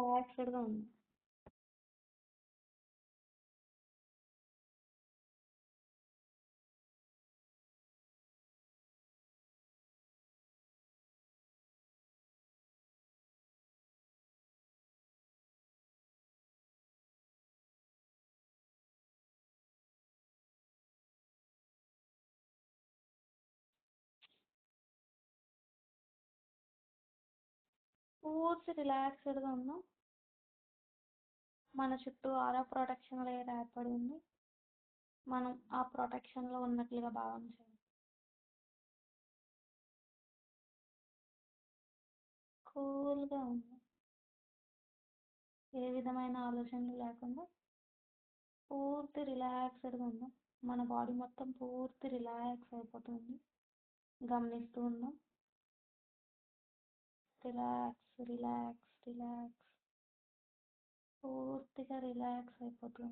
రిలాక్స్‌డ్‌గా ఉంది. పూర్తి రిలాక్స్‌డ్‌గా ఉన్నాం. మన చుట్టూ ఆరా ప్రొటెక్షన్ లేయర్ ఏర్పడి ఉంది. మనం ఆ ప్రొటెక్షన్‌లో ఉన్నట్లుగా భావన చేయాలి. కూల్‌గా ఉంది. ఏ విధమైన ఆలోచనలు లేకుండా పూర్తి రిలాక్స్‌డ్‌గా ఉన్నాం. మన బాడీ మొత్తం పూర్తి రిలాక్స్ అయిపోతుంది. గమనిస్తూ ఉన్నాం. Relax, relax, relax. పూర్తిగా రిలాక్స్ అయిపోతూ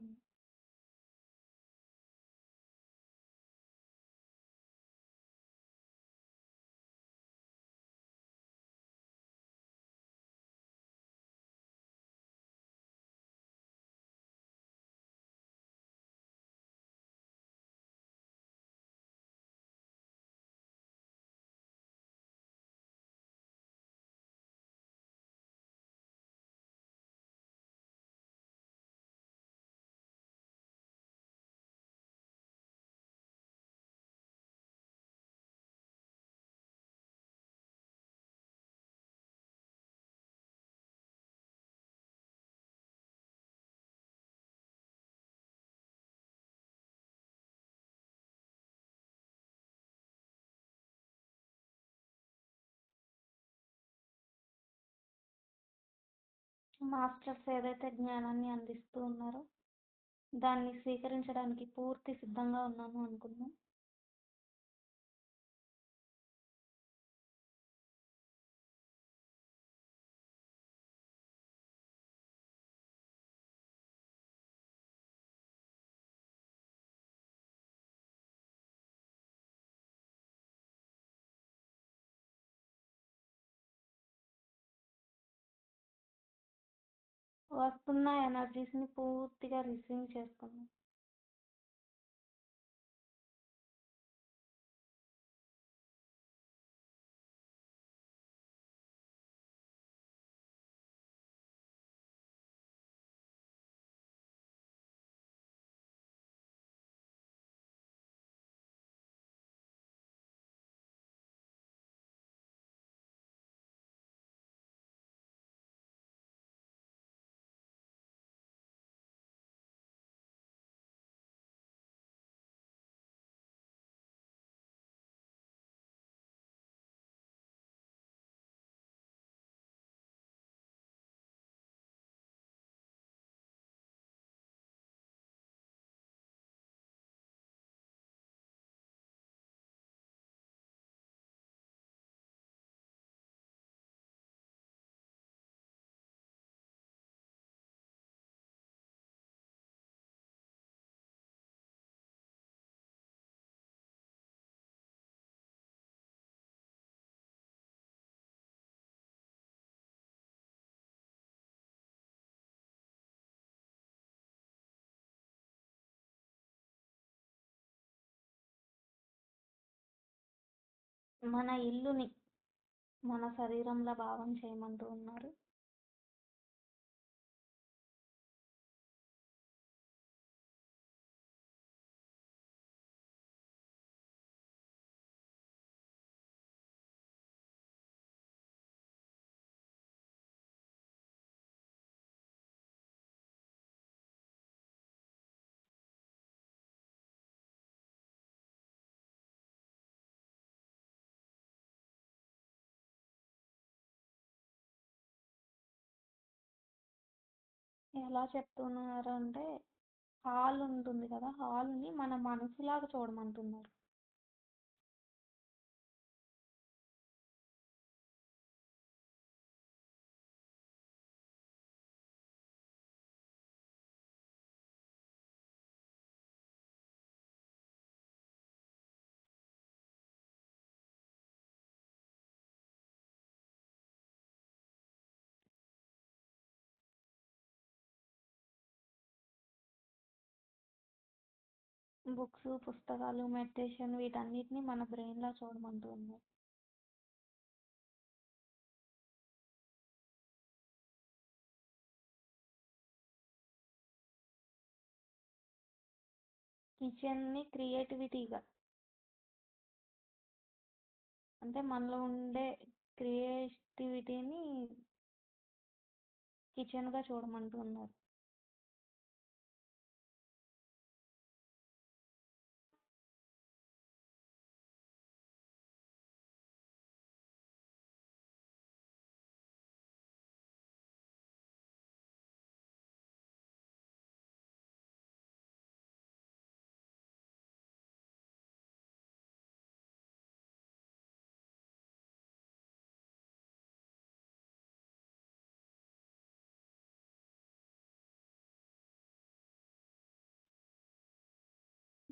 మాస్టర్స్ ఏదైతే జ్ఞానాన్ని అందిస్తూ ఉన్నారో, దాన్ని స్వీకరించడానికి పూర్తి సిద్ధంగా ఉన్నాను అనుకుందాం. Воспоминания на преступных рисунчатках మన ఇల్లుని మన శరీరంలా భావం చేయమంటూ ఉన్నారు. ఎలా చెప్తున్నారు అంటే, హాల్ ఉంటుంది కదా! హాల్‌ని మన మనసులాగా చూడమంటున్నారు. బుక్స్ పుస్తకాలు మెడిటేషన్ వీటన్నిటిని మన బ్రెయిన్లో చూడమంటూ కిచెన్ని క్రియేటివిటీగా. అంటే మనలో ఉండే క్రియేటివిటీని కిచెన్గా చూడమంటూ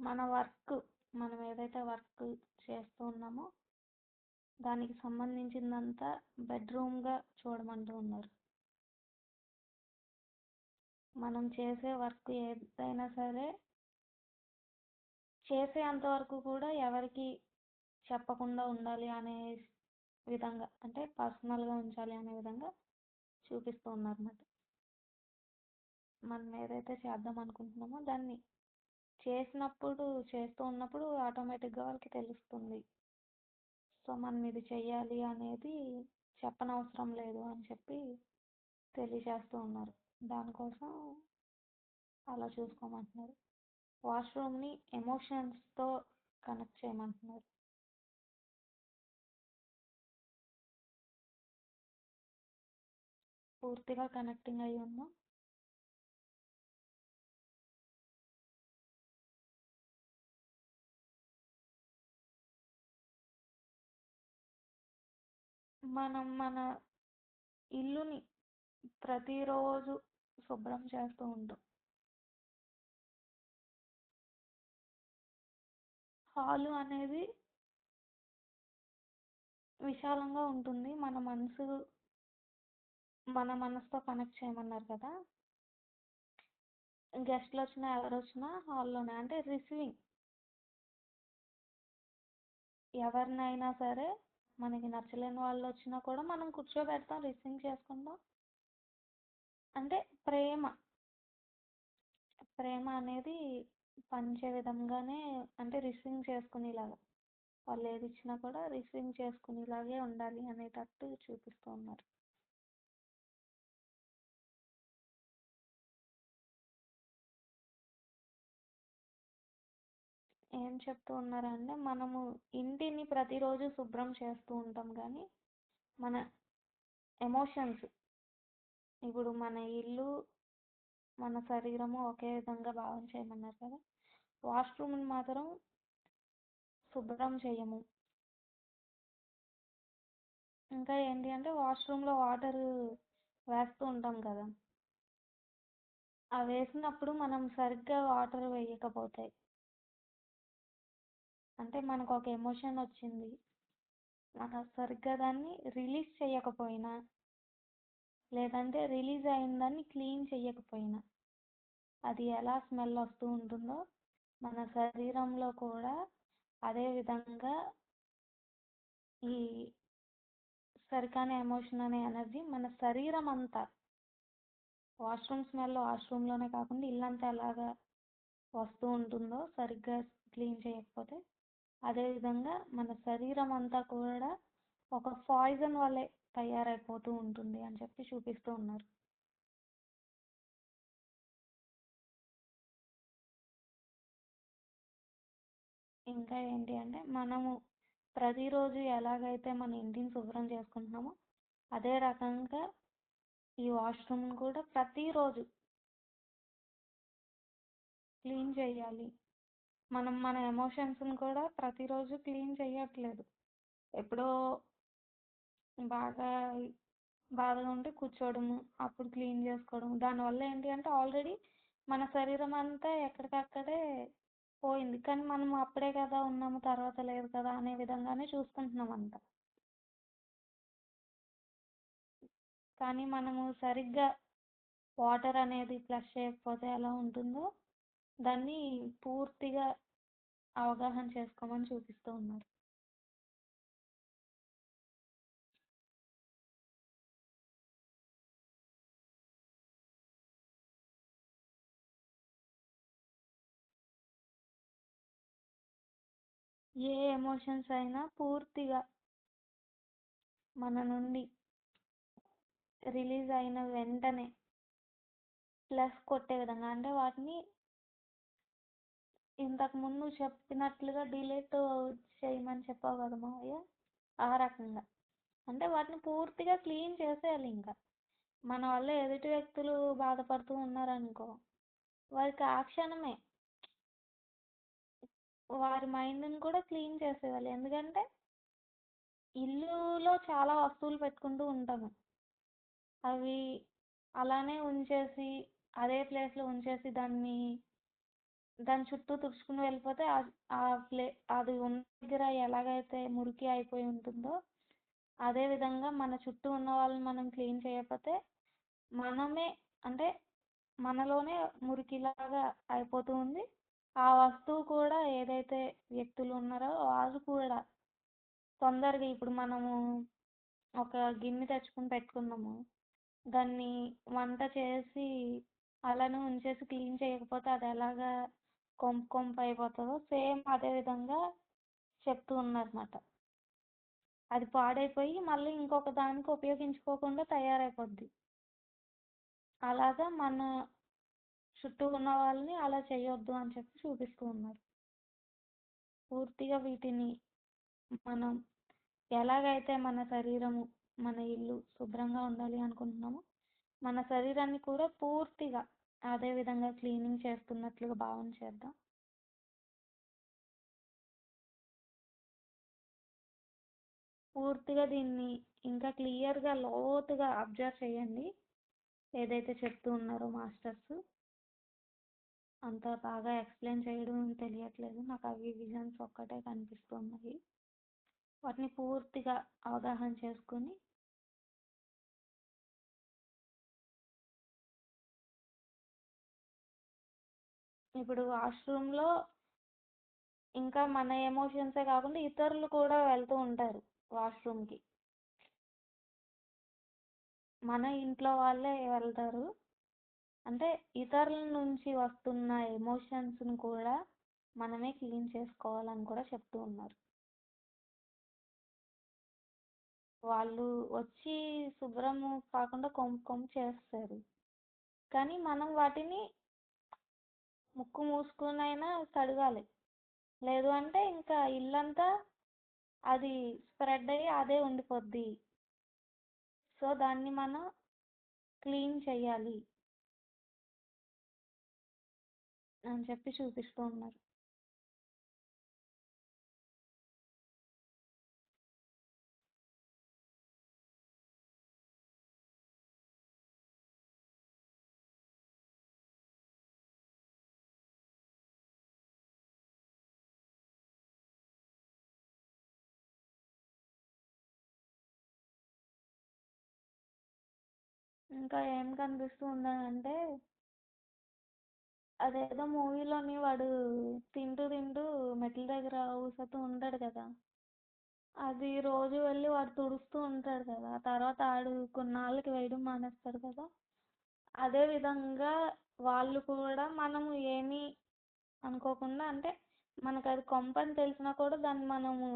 మన వర్క్ మనం ఏదైతే వర్క్ చేస్తూ ఉన్నామో దానికి సంబంధించిందంతా బెడ్రూమ్గా చూడమంటూ ఉన్నారు. మనం చేసే వర్క్ ఏదైనా సరే చేసేంత వరకు కూడా ఎవరికి చెప్పకుండా ఉండాలి అనే విధంగా అంటే పర్సనల్గా ఉంచాలి అనే విధంగా చూపిస్తూ ఉన్నారు అన్నమాట మనం ఏదైతే చేద్దాం అనుకుంటున్నామో దాన్ని చేసినప్పుడు చేస్తూ ఉన్నప్పుడు ఆటోమేటిక్గా వాళ్ళకి తెలుస్తుంది. సో మనం ఇది చెయ్యాలి అనేది చెప్పనవసరం లేదు అని చెప్పి తెలియజేస్తూ ఉన్నారు. దానికోసం అలా చూసుకోమంటున్నారు. వాష్రూమ్ని ఎమోషన్స్తో కనెక్ట్ చేయమంటున్నారు. పూర్తిగా కనెక్టింగ్ అయి ఉందా మనం మన ఇల్లుని ప్రతిరోజు శుభ్రం చేస్తూ ఉంటాం. హాలు అనేది విశాలంగా ఉంటుంది. మన మనసు మన మనసుతో కనెక్ట్ చేయమన్నారు కదా? గెస్ట్లు వచ్చినా ఎవరు వచ్చినా హాల్లోనే అంటే రిసీవింగ్ ఎవరినైనా సరే మనకి నచ్చలేని వాళ్ళు వచ్చినా కూడా మనం కూర్చోబెడతాం రిసీవ్ చేసుకుంటాం అంటే ప్రేమ. ప్రేమ అనేది పంచే విధంగానే అంటే రిసీవ్ చేసుకునేలాగా. వాళ్ళు ఏది ఇచ్చినా కూడా రిసీవ్ చేసుకునేలాగే ఉండాలి అనేటట్టు చూపిస్తూ ఉన్నారు. ఏం చెప్తూ ఉన్నారంటే మనము ఇంటిని ప్రతిరోజు శుభ్రం చేస్తూ ఉంటాం కానీ మన ఎమోషన్స్ ఇప్పుడు మన ఇల్లు మన శరీరము ఒకే విధంగా భావం చేయమన్నారు కదా వాష్రూమ్ని మాత్రం శుభ్రం చేయము. ఇంకా ఏంటి అంటే వాష్రూమ్లో వాటర్ వేస్తూ ఉంటాం కదా ఆ వేసినప్పుడు మనం సరిగ్గా వాటర్ వేయకపోతే అంటే మనకు ఒక ఎమోషన్ వచ్చింది. మనం సరిగ్గా దాన్ని రిలీజ్ చేయకపోయినా లేదంటే రిలీజ్ అయిన దాన్ని క్లీన్ చేయకపోయినా అది ఎలా స్మెల్ వస్తూ ఉంటుందో మన శరీరంలో కూడా అదే విధంగా ఈ సరికాని ఎమోషన్ అనే ఎనర్జీ మన శరీరం అంతా వాష్రూమ్ స్మెల్ వాష్రూమ్లోనే కాకుండా ఇల్లంతా ఎలాగా వస్తూ ఉంటుందో సరిగ్గా క్లీన్ చేయకపోతే అదేవిధంగా మన శరీరం అంతా కూడా ఒక పాయిజన్ వల్లే తయారైపోతూ ఉంటుంది అని చెప్పి చూపిస్తూ ఉన్నారు. ఇంకా ఏంటి అంటే మనము ప్రతిరోజు ఎలాగైతే మన ఇంటిని శుభ్రం చేసుకుంటున్నామో అదే రకంగా ఈ వాష్రూమ్ని కూడా ప్రతిరోజు క్లీన్ చేయాలి. మనం మన ఎమోషన్స్ని కూడా ప్రతిరోజు క్లీన్ చేయట్లేదు ఎప్పుడో బాగా బాధగా ఉంటే కూర్చోవడము అప్పుడు క్లీన్ చేసుకోవడం దానివల్ల ఏంటి అంటే ఆల్రెడీ మన శరీరం అంతా ఎక్కడికక్కడే పోయింది. కానీ మనం అప్పుడే కదా ఉన్నాము తర్వాత లేదు కదా అనే విధంగానే చూసుకుంటున్నాం అంత కానీ మనము సరిగ్గా వాటర్ అనేది ఫ్లష్ చేయకపోతే ఎలా ఉంటుందో దాన్ని పూర్తిగా అవగాహన చేసుకోమని చూపిస్తూ ఉన్నారు. ఏ ఎమోషన్స్ అయినా పూర్తిగా మన నుండి రిలీజ్ అయిన వెంటనే ప్లస్ కొట్టే విధంగా అంటే వాటిని ఇంతకుముందు చెప్పినట్లుగా డిలీట్ చేయమని చెప్పావు కదా మావయ్య? ఆ రకంగా. అంటే వాటిని పూర్తిగా క్లీన్ చేసేయాలి ఇంకా. మన వల్ల ఎదుటి వ్యక్తులు బాధపడుతూ ఉన్నారనుకో వారికి ఆ క్షణమే వారి మైండ్ని కూడా క్లీన్ చేసేయాలి. ఎందుకంటే ఇల్లులో చాలా వస్తువులు పెట్టుకుంటూ ఉంటాము అవి అలానే ఉంచేసి అదే ప్లేస్లో ఉంచేసి దాన్ని దాని చుట్టూ తుడుచుకుని వెళ్ళిపోతే ఆ ప్లే అది ఉన్న దగ్గర ఎలాగైతే మురికి అయిపోయి ఉంటుందో అదే విధంగా మన చుట్టూ ఉన్న వాళ్ళని మనం క్లీన్ చేయకపోతే మనమే అంటే మనలోనే మురికిలాగా అయిపోతూ ఉంది. ఆ వస్తువు కూడా ఏదైతే వ్యక్తులు ఉన్నారో వాళ్ళు కూడా తొందరగా ఇప్పుడు మనము ఒక గిన్నె తెచ్చుకుని పెట్టుకున్నాము. దాన్ని వంట చేసి అలానే ఉంచేసి క్లీన్ చేయకపోతే అది ఎలాగా కొంప కొంప అయిపోతుందో సేమ్ అదే విధంగా చెప్తూ ఉన్నారన్నమాట. అది పాడైపోయి మళ్ళీ ఇంకొక దానికి ఉపయోగించుకోకుండా తయారైపోద్ది. అలాగా మన చుట్టూ ఉన్న వాళ్ళని అలా చేయొద్దు అని చెప్పి చూపిస్తూ ఉన్నారు. పూర్తిగా వీటిని మనం ఎలాగైతే మన శరీరము మన ఇల్లు శుభ్రంగా ఉండాలి అనుకుంటున్నామో మన శరీరాన్ని కూడా పూర్తిగా అదే విధంగా క్లీనింగ్ చేస్తున్నట్లుగా భావన చేద్దాం. పూర్తిగా దీన్ని ఇంకా క్లియర్గా లోతుగా అబ్జర్వ్ చేయండి. ఏదైతే చెప్తూ ఉన్నారో మాస్టర్స్. అంత బాగా ఎక్స్ప్లెయిన్ చేయడం తెలియట్లేదు. నాకు అవి విజన్స్ ఒక్కటే కనిపిస్తున్నాయి. వాటిని పూర్తిగా అవగాహన చేసుకొని ఇప్పుడు వాష్రూమ్లో ఇంకా మన ఎమోషన్సే కాకుండా ఇతరులు కూడా వెళ్తూ ఉంటారు వాష్రూమ్కి. మన ఇంట్లో వాళ్ళే వెళ్తారు. అంటే ఇతరుల నుంచి వస్తున్న ఎమోషన్స్ని కూడా మనమే క్లీన్ చేసుకోవాలని కూడా చెప్తూ ఉన్నారు. వాళ్ళు వచ్చి శుభ్రము కాకుండా కొంపు కొంపు చేస్తారు. కానీ మనం వాటిని ముక్కు మూసుకునైనా కడగాలి. లేదు అంటే ఇంకా ఇల్లంతా అది స్ప్రెడ్ అయ్యి అదే ఉండిపోద్ది. సో దాన్ని మనం క్లీన్ చేయాలి అని చెప్పి చూపిస్తూ ఉన్నారు. ఇంకా ఏం కనిపిస్తూ అంటే అదేదో మూవీలోని వాడు తింటూ తింటూ మెట్ల దగ్గర ఊసతూ ఉంటాడు కదా. అది రోజు వెళ్ళి వాడు తుడుస్తూ ఉంటాడు కదా. తర్వాత ఆడు కొన్నాళ్ళకి వేయడం మానేస్తాడు కదా. అదే విధంగా వాళ్ళు కూడా మనము ఏమీ అనుకోకుండా అంటే మనకు అది కొంప అని తెలిసినా కూడా దాన్ని మనము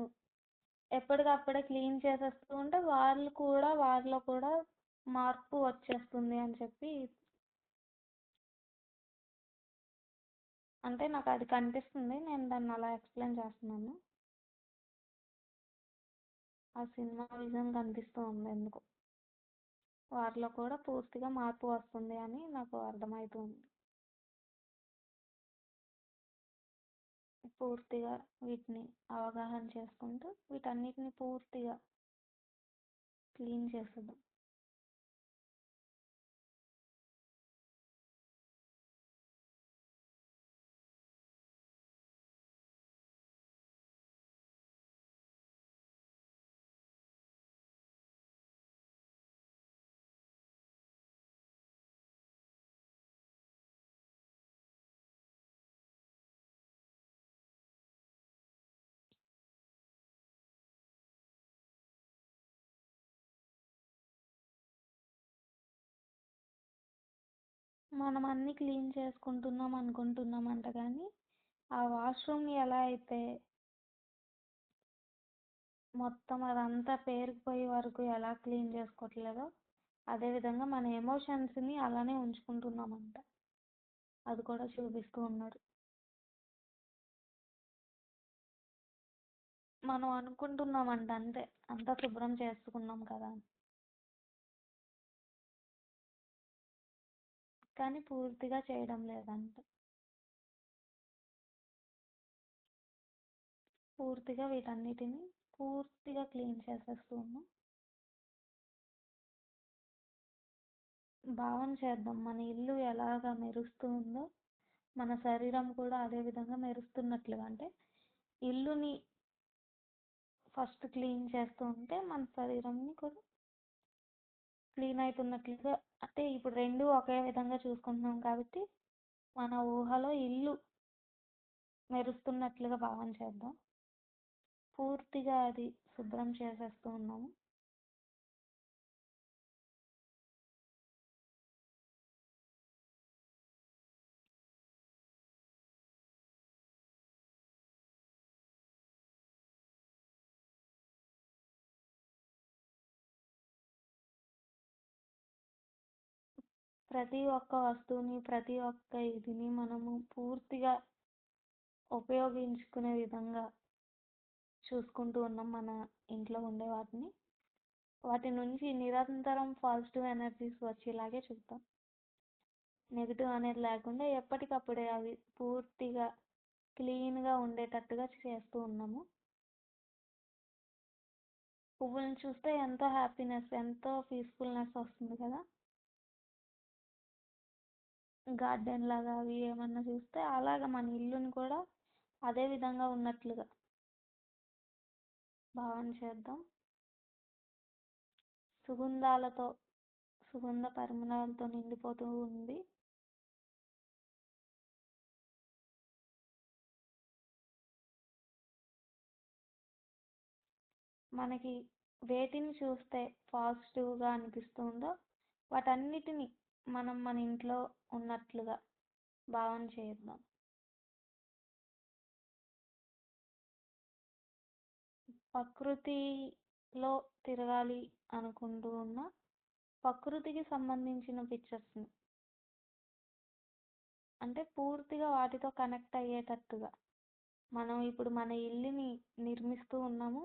ఎప్పటికప్పుడే క్లీన్ చేసేస్తూ ఉంటే వాళ్ళు కూడా వారిలో కూడా మార్పు వచ్చేస్తుంది అని చెప్పి అంటే నాకు అది కనిపిస్తుంది. నేను దాన్ని అలా ఎక్స్ప్లెయిన్ చేస్తున్నాను. ఆ సినిమా విజన్ కనిపిస్తూ ఉంది ఎందుకు. వారిలో కూడా పూర్తిగా మార్పు వస్తుంది అని నాకు అర్థమవుతుంది పూర్తిగా వీటిని అవగాహన చేసుకుంటూ వీటన్నిటిని పూర్తిగా క్లీన్ చేసేద్దాం. మనం అన్నీ క్లీన్ చేసుకుంటున్నాం అనుకుంటున్నామంట కానీ ఆ వాష్రూమ్ని ఎలా అయితే మొత్తం అదంతా పేరుకుపోయే వరకు ఎలా క్లీన్ చేసుకోవట్లేదో అదేవిధంగా మన ఎమోషన్స్ని అలానే ఉంచుకుంటున్నామంట. అది కూడా చూపిస్తూ ఉన్నారు మనం అనుకుంటున్నామంట అంతే. అంతా శుభ్రం చేసుకున్నాం కదా అని. కానీ పూర్తిగా చేయడం లేదంట. పూర్తిగా వీటన్నిటిని పూర్తిగా క్లీన్ చేసేస్తున్నాం. భావన చేద్దాం మన ఇల్లు ఎలాగ మెరుస్తూ ఉందో మన శరీరం కూడా అదే విధంగా మెరుస్తున్నట్లుగా. అంటే ఇల్లుని ఫస్ట్ క్లీన్ చేస్తూ ఉంటే మన శరీరంని కూడా క్లీన్ అవుతున్నట్లుగా అంటే ఇప్పుడు రెండు ఒకే విధంగా చూసుకుంటున్నాం కాబట్టి మన ఊహలో ఇల్లు మెరుస్తున్నట్లుగా భావన చేద్దాం. పూర్తిగా అది శుభ్రం చేసేస్తూ ఉన్నాము. ప్రతి ఒక్క వస్తువుని ప్రతి ఒక్క ఇదిని మనము పూర్తిగా ఉపయోగించుకునే విధంగా చూసుకుంటూ ఉన్నాం మన ఇంట్లో ఉండే వాటిని. వాటి నుంచి నిరంతరం పాజిటివ్ ఎనర్జీస్ వచ్చేలాగే చూద్దాం. నెగిటివ్ అనేది లేకుండా ఎప్పటికప్పుడే అవి పూర్తిగా క్లీన్గా ఉండేటట్టుగా చేస్తూ ఉన్నాము. పువ్వులను చూస్తే ఎంతో హ్యాపీనెస్ ఎంతో పీస్ఫుల్నెస్ వస్తుంది కదా. గార్డెన్ లాగా అవి ఏమన్నా చూస్తే అలాగ మన ఇల్లుని కూడా అదే విధంగా ఉన్నట్లుగా. భావన చేద్దాం. సుగంధాలతో సుగంధ పరిమళాలతో నిండిపోతూ ఉంది. మనకి వేటిని చూస్తే పాజిటివ్గా అనిపిస్తుందో వాటన్నిటిని మనం మన ఇంట్లో ఉన్నట్లుగా భావన చేద్దాం. ప్రకృతిలో తిరగాలి అనుకుంటూ ఉన్న ప్రకృతికి సంబంధించిన పిక్చర్స్ని అంటే పూర్తిగా వాటితో కనెక్ట్ అయ్యేటట్టుగా. మనం ఇప్పుడు మన ఇల్లుని నిర్మిస్తూ ఉన్నాము.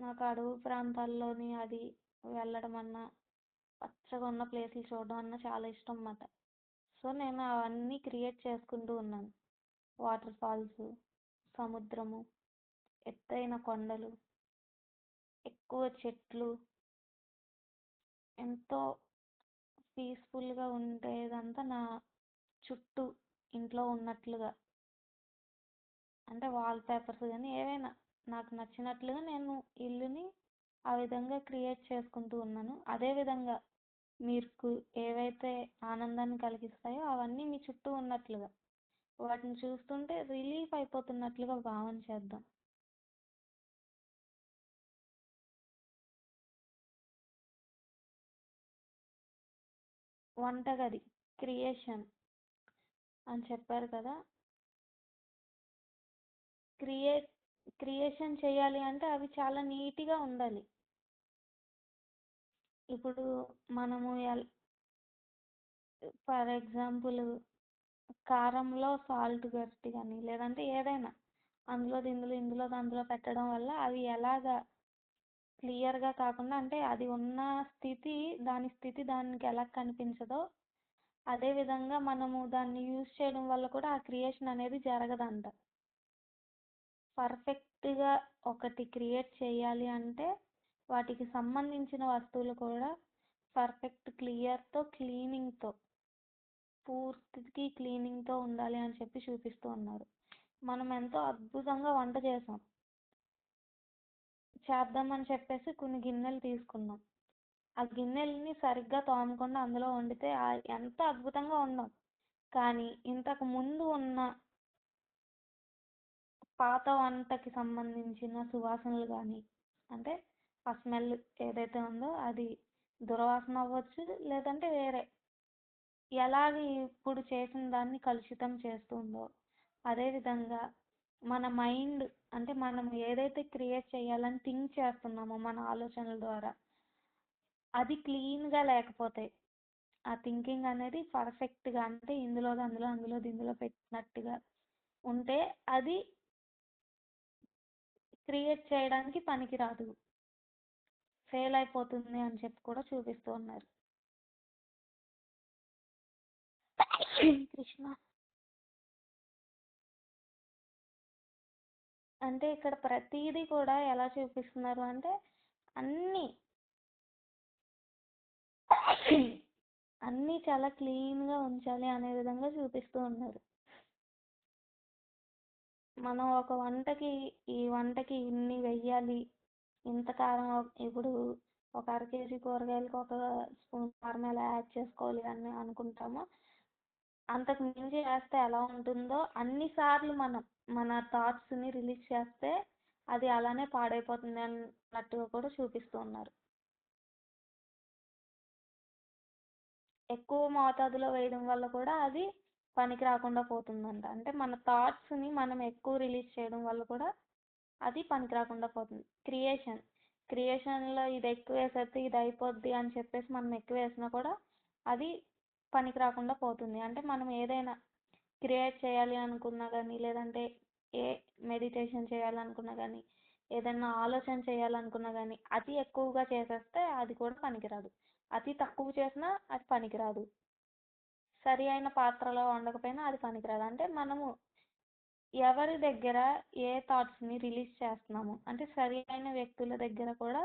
నాకు అడవి ప్రాంతాల్లోని అది వెళ్ళడం అన్నా పచ్చగా ఉన్న ప్లేసులు చూడడం అన్నా చాలా ఇష్టం అన్నమాట సో నేను అవన్నీ క్రియేట్ చేసుకుంటూ ఉన్నాను. వాటర్ ఫాల్స్ సముద్రము ఎత్తైన కొండలు ఎక్కువ చెట్లు ఎంతో పీస్ఫుల్గా ఉండేదంతా నా చుట్టూ ఇంట్లో ఉన్నట్లుగా. అంటే వాల్ పేపర్స్ కానీ ఏవైనా నాకు నచ్చినట్లుగా నేను ఇల్లుని ఆ విధంగా క్రియేట్ చేసుకుంటూ ఉన్నాను. అదేవిధంగా మీకు ఏవైతే ఆనందాన్ని కలిగిస్తాయో అవన్నీ మీ చుట్టూ ఉన్నట్లుగా వాటిని చూస్తుంటే రిలీఫ్ అయిపోతున్నట్లుగా భావన చేద్దాం. వంటగది క్రియేషన్ అని చెప్పారు కదా. క్రియేట్ క్రియేషన్ చేయాలి అంటే అవి చాలా నీట్గా ఉండాలి. ఇప్పుడు మనము ఎల్ ఫర్ ఎగ్జాంపుల్ కారంలో సాల్ట్ గట్టి కానీ లేదంటే ఏదైనా అందులో ఇందులో ఇందులో అందులో పెట్టడం వల్ల అవి ఎలాగా క్లియర్గా కాకుండా అంటే అది ఉన్న స్థితి దాని స్థితి దానికి ఎలా కనిపించదో అదేవిధంగా మనము దాన్ని యూజ్ చేయడం వల్ల కూడా ఆ క్రియేషన్ అనేది జరగదంట. పర్ఫెక్ట్గా ఒకటి క్రియేట్ చేయాలి అంటే వాటికి సంబంధించిన వస్తువులు కూడా పర్ఫెక్ట్ క్లియర్తో క్లీనింగ్తో పూర్తికి క్లీనింగ్తో ఉండాలి అని చెప్పి చూపిస్తూ ఉన్నారు. మనం ఎంతో అద్భుతంగా వంట చేసాం. చేద్దామని చెప్పేసి కొన్ని గిన్నెలు తీసుకున్నాం. ఆ గిన్నెల్ని సరిగ్గా తోమకుండా అందులో వండితే ఎంత అద్భుతంగా ఉన్నాం కానీ ఇంతకు ముందు ఉన్న పాత వంటకి సంబంధించిన సువాసనలు కానీ అంటే ఆ స్మెల్ ఏదైతే ఉందో అది దుర్వాసన అవ్వచ్చు లేదంటే వేరే. ఎలాగ ఇప్పుడు చేసిన దాన్ని కలుషితం చేస్తుందో అదేవిధంగా మన మైండ్ అంటే మనం ఏదైతే క్రియేట్ చేయాలని థింక్ చేస్తున్నామో మన ఆలోచనల ద్వారా అది క్లీన్గా లేకపోతే ఆ థింకింగ్ అనేది పర్ఫెక్ట్గా అంటే ఇందులో అందులో అందులో ఇందులో పెట్టినట్టుగా ఉంటే అది క్రియేట్ చేయడానికి పనికిరాదు. ఫెయిల్ అయిపోతుంది అని చెప్పి కూడా చూపిస్తూ ఉన్నారు. కృష్ణ. అంటే ఇక్కడ ప్రతిదీ కూడా ఎలా చూపిస్తున్నారు అంటే అన్నీ అన్నీ చాలా క్లీన్గా ఉంచాలి అనే విధంగా చూపిస్తూ ఉన్నారు. మనం ఒక వంటకి ఈ వంటకి ఇన్ని వెయ్యాలి. ఇంత కారం ఇప్పుడు ఒక అర కేజీ కూరగాయలకు ఒక స్పూన్ కారం ఎలా యాడ్ చేసుకోవాలి అని అనుకుంటామో అంతకు మించి వేస్తే ఎలా ఉంటుందో అన్నిసార్లు మనం మన థాట్స్ని రిలీజ్ చేస్తే అది అలానే పాడైపోతుంది అన్నట్టుగా కూడా చూపిస్తూ ఉన్నారు. ఎక్కువ మోతాదులో వేయడం వల్ల కూడా అది పనికి రాకుండా పోతుందంట. అంటే మన థాట్స్ని మనం ఎక్కువ రిలీజ్ చేయడం వల్ల కూడా అది పనికి రాకుండా పోతుంది. క్రియేషన్ క్రియేషన్లో ఇది ఎక్కువ వేసేస్తే ఇది అయిపోద్ది అని చెప్పేసి మనం ఎక్కువ వేసినా కూడా అది పనికి రాకుండా పోతుంది. అంటే మనం ఏదైనా క్రియేట్ చేయాలి అనుకున్నా కానీ లేదంటే ఏ మెడిటేషన్ చేయాలనుకున్నా కానీ ఏదైనా ఆలోచన చేయాలనుకున్నా కానీ అతి ఎక్కువగా చేసేస్తే అది కూడా పనికిరాదు అతి తక్కువ చేసినా అది పనికిరాదు సరి అయిన పాత్రలో ఉండకపోయినా అది పనికిరాదు. అంటే మనము ఎవరి దగ్గర ఏ థాట్స్ని రిలీజ్ చేస్తున్నాము అంటే సరి అయిన వ్యక్తుల దగ్గర కూడా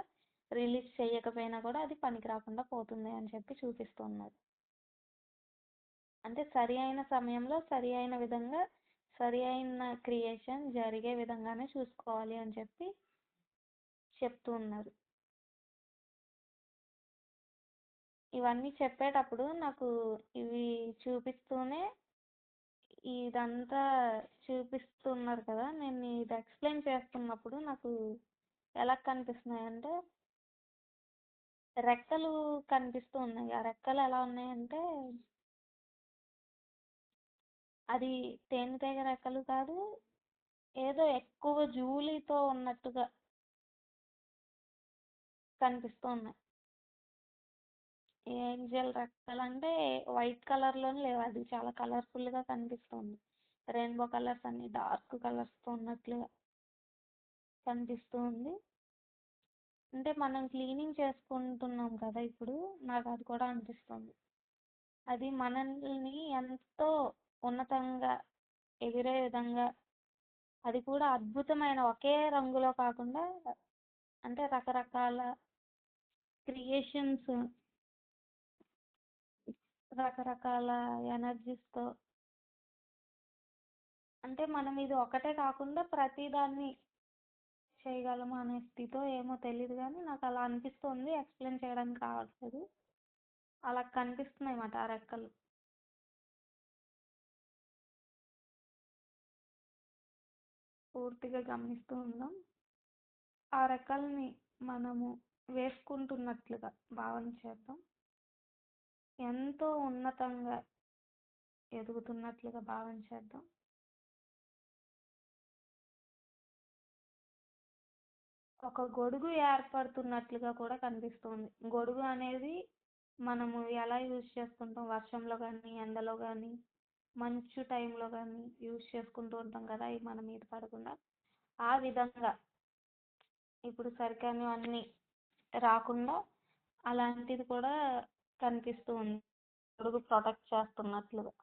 రిలీజ్ చేయకపోయినా కూడా అది పనికి రాకుండా పోతుంది అని చెప్పి చూపిస్తున్నారు. అంటే సరి అయిన సమయంలో సరి అయిన విధంగా సరి అయిన క్రియేషన్ జరిగే విధంగానే చూసుకోవాలి అని చెప్పి చెప్తూ ఉన్నారు. ఇవన్నీ చెప్పేటప్పుడు నాకు ఇవి చూపిస్తూనే ఇదంతా చూపిస్తున్నారు కదా నేను ఇది ఎక్స్ప్లెయిన్ చేస్తున్నప్పుడు నాకు ఎలా కనిపిస్తున్నాయి అంటే రెక్కలు కనిపిస్తూ ఉన్నాయి. ఆ రెక్కలు ఎలా ఉన్నాయంటే అది తేనెటీగ రెక్కలు కాదు ఏదో ఎక్కువ జూలీతో ఉన్నట్టుగా కనిపిస్తూ ఉన్నాయి. ఏంజెల్ రెక్కలు అంటే వైట్ కలర్లోనే లేవు. అది చాలా కలర్ఫుల్గా కనిపిస్తుంది. రెయిన్బో కలర్స్ అన్ని డార్క్ కలర్స్తో ఉన్నట్లుగా కనిపిస్తూ ఉంది అంటే మనం క్లీనింగ్ చేసుకుంటున్నాం కదా ఇప్పుడు నాకు అది కూడా అనిపిస్తుంది. అది మనల్ని ఎంతో ఉన్నతంగా ఎగిరే విధంగా అది కూడా అద్భుతమైన ఒకే రంగులో కాకుండా అంటే రకరకాల క్రియేషన్స్ రకరకాల ఎనర్జీస్తో అంటే మనం ఇది ఒకటే కాకుండా ప్రతిదాన్ని చేయగలము అనే స్థితితో ఏమో తెలియదు కానీ నాకు అలా అనిపిస్తుంది. ఎక్స్ప్లెయిన్ చేయడానికి రావట్లేదు. అలా కనిపిస్తున్నాయి అన్నమాట ఆ రెక్కలు పూర్తిగా గమనిస్తూ ఉందాం ఆ రెక్కల్ని మనము వేసుకుంటున్నట్లుగా భావన చేద్దాం. ఎంతో ఉన్నతంగా ఎదుగుతున్నట్లుగా భావన చేద్దాం. ఒక గొడుగు ఏర్పడుతున్నట్లుగా కూడా కనిపిస్తుంది. గొడుగు అనేది మనము ఎలా యూజ్ చేసుకుంటాం వర్షంలో కానీ ఎండలో కానీ మంచు టైంలో కానీ యూజ్ చేసుకుంటూ ఉంటాం కదా అవి మన మీద పడకుండా. ఆ విధంగా ఇప్పుడు సరికానివన్నీ రాకుండా అలాంటిది కూడా కనిపిస్తూ ఉంది. గొడుగు ప్రొటెక్ట్ చేస్తున్నట్లుగా.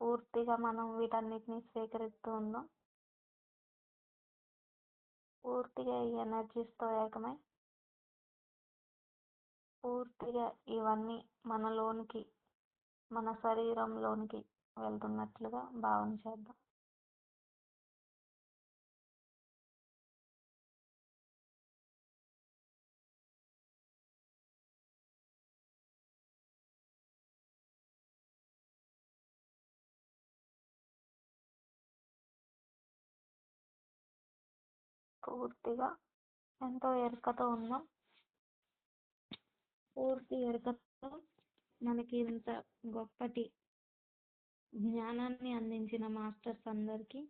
పూర్తిగా మనం వీటన్నిటిని స్వీకరిస్తూ ఉన్నాం. పూర్తిగా ఈ ఎనర్జీస్తో ఏకమై పూర్తిగా ఇవన్నీ మనలోనికి మన శరీరంలోనికి వెళ్తున్నట్లుగా భావన చేద్దాం. పూర్తిగా ఎంతో ఎరుకతో ఉన్నాం. పూర్తి ఎరుకతో మనకి ఇంత గొప్పటి జ్ఞానాన్ని అందించిన మాస్టర్స్ అందరికీ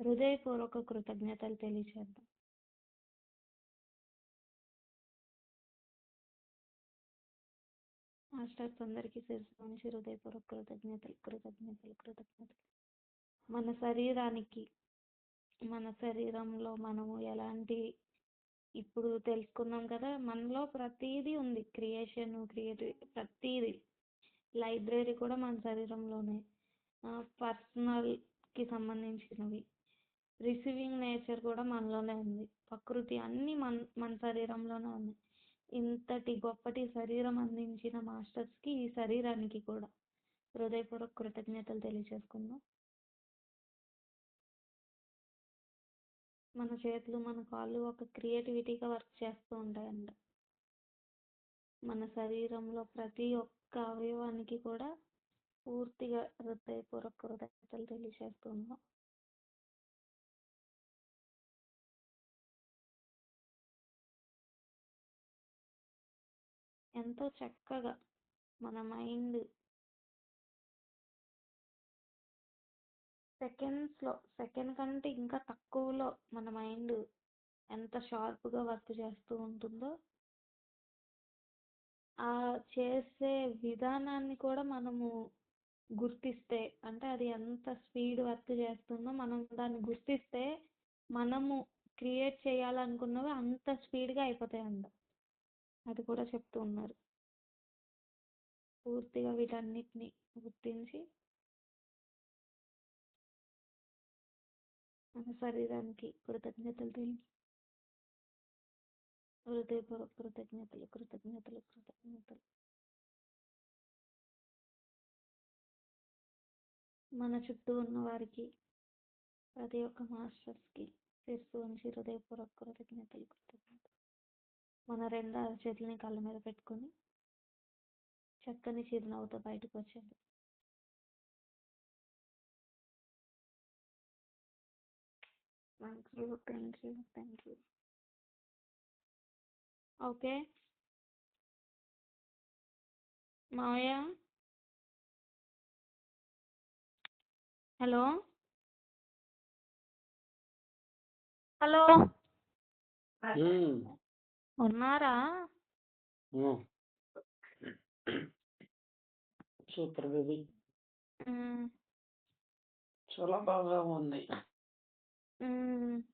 హృదయపూర్వక కృతజ్ఞతలు తెలియచేద్దాం. మాస్టర్స్ అందరికీ శిరస్సు నుంచి హృదయపూర్వక కృతజ్ఞతలు కృతజ్ఞతలు కృతజ్ఞతలు. మన శరీరానికి మన శరీరంలో మనము ఎలాంటి ఇప్పుడు తెలుసుకున్నాం కదా మనలో ప్రతీది ఉంది. క్రియేషన్ క్రియేటివ్ ప్రతిదీ. లైబ్రరీ కూడా మన శరీరంలోనే. పర్సనల్కి సంబంధించినవి. రిసీవింగ్ నేచర్ కూడా మనలోనే ఉంది. ప్రకృతి అన్నీ మన మన శరీరంలోనే ఉంది. ఇంతటి గొప్పటి శరీరం అందించిన మాస్టర్స్కి ఈ శరీరానికి కూడా. హృదయపూర్వక కృతజ్ఞతలు తెలియజేసుకుందాం. మన చేతులు మన కాళ్ళు ఒక క్రియేటివిటీగా వర్క్ చేస్తూ ఉంటాయంట. మన శరీరంలో ప్రతి ఒక్క అవయవానికి కూడా పూర్తిగా హృదయపూర్వక కృతజ్ఞతలు తెలియజేస్తున్నాం ఎంతో చక్కగా మన మైండ్ సెకండ్స్లో సెకండ్ కంటే ఇంకా తక్కువలో మన మైండ్ ఎంత షార్ప్గా వర్క్ చేస్తూ ఉంటుందో ఆ చేసే విధానాన్ని కూడా మనము గుర్తిస్తే అంటే అది ఎంత స్పీడ్ వర్క్ చేస్తుందో మనం దాన్ని గుర్తిస్తే మనము క్రియేట్ చేయాలనుకున్నవి అంత స్పీడ్గా అయిపోతాయంట. అది కూడా చెప్తూ ఉన్నారు. పూర్తిగా వీటన్నిటిని గుర్తించి మన శరీరానికి కృతజ్ఞతలు తెలియ హృదయపూర్వక కృతజ్ఞతలు కృతజ్ఞతలు కృతజ్ఞతలు. మన చుట్టూ ఉన్న వారికి ప్రతి ఒక్క మాస్టర్స్కి శిరస్సు ఉంచి హృదయపూర్వక కృతజ్ఞతలు కృతజ్ఞతలు. మన రెండు అరచేతులని కళ్ళ మీద పెట్టుకొని చక్కని చిరునవ్వుతో బయటకు వచ్చేది Thank you thank you thank you okay మావయ్య హలో హలో ఉమ్, ఉన్నారా ఉమ్. సూపర్ బేబీ మ్మ్. చాలా బాగా ఉంది 嗯